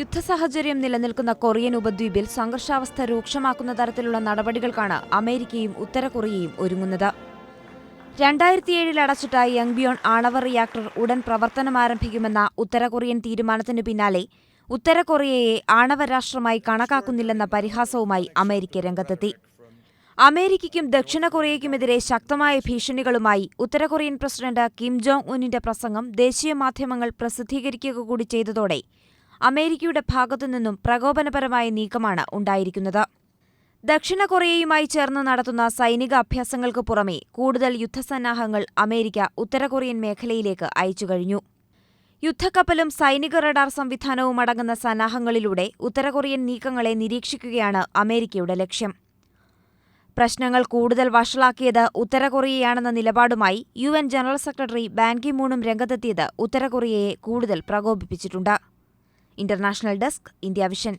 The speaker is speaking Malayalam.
യുദ്ധസാഹചര്യം നിലനിൽക്കുന്ന കൊറിയൻ ഉപദ്വീപിൽ സംഘർഷാവസ്ഥ രൂക്ഷമാക്കുന്ന തരത്തിലുള്ള നടപടികൾക്കാണ് അമേരിക്കയും ഉത്തര കൊറിയയും ഒരുങ്ങുന്നത്. രണ്ടായിരത്തിയേഴിൽ അടച്ചിട്ട യങ്ബിയോൺ ആണവ റിയാക്ടർ ഉടൻ പ്രവർത്തനം ആരംഭിക്കുമെന്ന ഉത്തര കൊറിയൻ തീരുമാനത്തിനു പിന്നാലെ ഉത്തര കൊറിയയെ ആണവ രാഷ്ട്രമായി കണക്കാക്കുന്നില്ലെന്ന പരിഹാസവുമായി അമേരിക്ക രംഗത്തെത്തി. അമേരിക്കയ്ക്കും ദക്ഷിണ കൊറിയയ്ക്കുമെതിരെ ശക്തമായ ഭീഷണികളുമായി ഉത്തര കൊറിയൻ പ്രസിഡന്റ് കിം ജോങ് ഉന്നിന്റെ പ്രസംഗം ദേശീയ മാധ്യമങ്ങൾ പ്രസിദ്ധീകരിക്കുക കൂടി ചെയ്തതോടെ അമേരിക്കയുടെ ഭാഗത്തുനിന്നും പ്രകോപനപരമായ നീക്കമാണ് ഉണ്ടായിരിക്കുന്നത്. ദക്ഷിണ കൊറിയയുമായി ചേർന്ന് നടത്തുന്ന സൈനിക അഭ്യാസങ്ങൾക്ക് പുറമെ കൂടുതൽ യുദ്ധസന്നാഹങ്ങൾ അമേരിക്ക ഉത്തര കൊറിയൻ മേഖലയിലേക്ക് അയച്ചു കഴിഞ്ഞു. യുദ്ധക്കപ്പലും സൈനിക റഡാർ സംവിധാനവും അടങ്ങുന്ന സന്നാഹങ്ങളിലൂടെ ഉത്തര കൊറിയൻ നീക്കങ്ങളെ നിരീക്ഷിക്കുകയാണ് അമേരിക്കയുടെ ലക്ഷ്യം. പ്രശ്നങ്ങൾ കൂടുതൽ വഷളാക്കിയത് ഉത്തര കൊറിയയാണെന്ന നിലപാടുമായി യു എൻ ജനറൽ സെക്രട്ടറി ബാൻകിമൂണും രംഗത്തെത്തിയത് ഉത്തര കൊറിയയെ കൂടുതൽ പ്രകോപിപ്പിച്ചിട്ടുണ്ട്. International desk India vision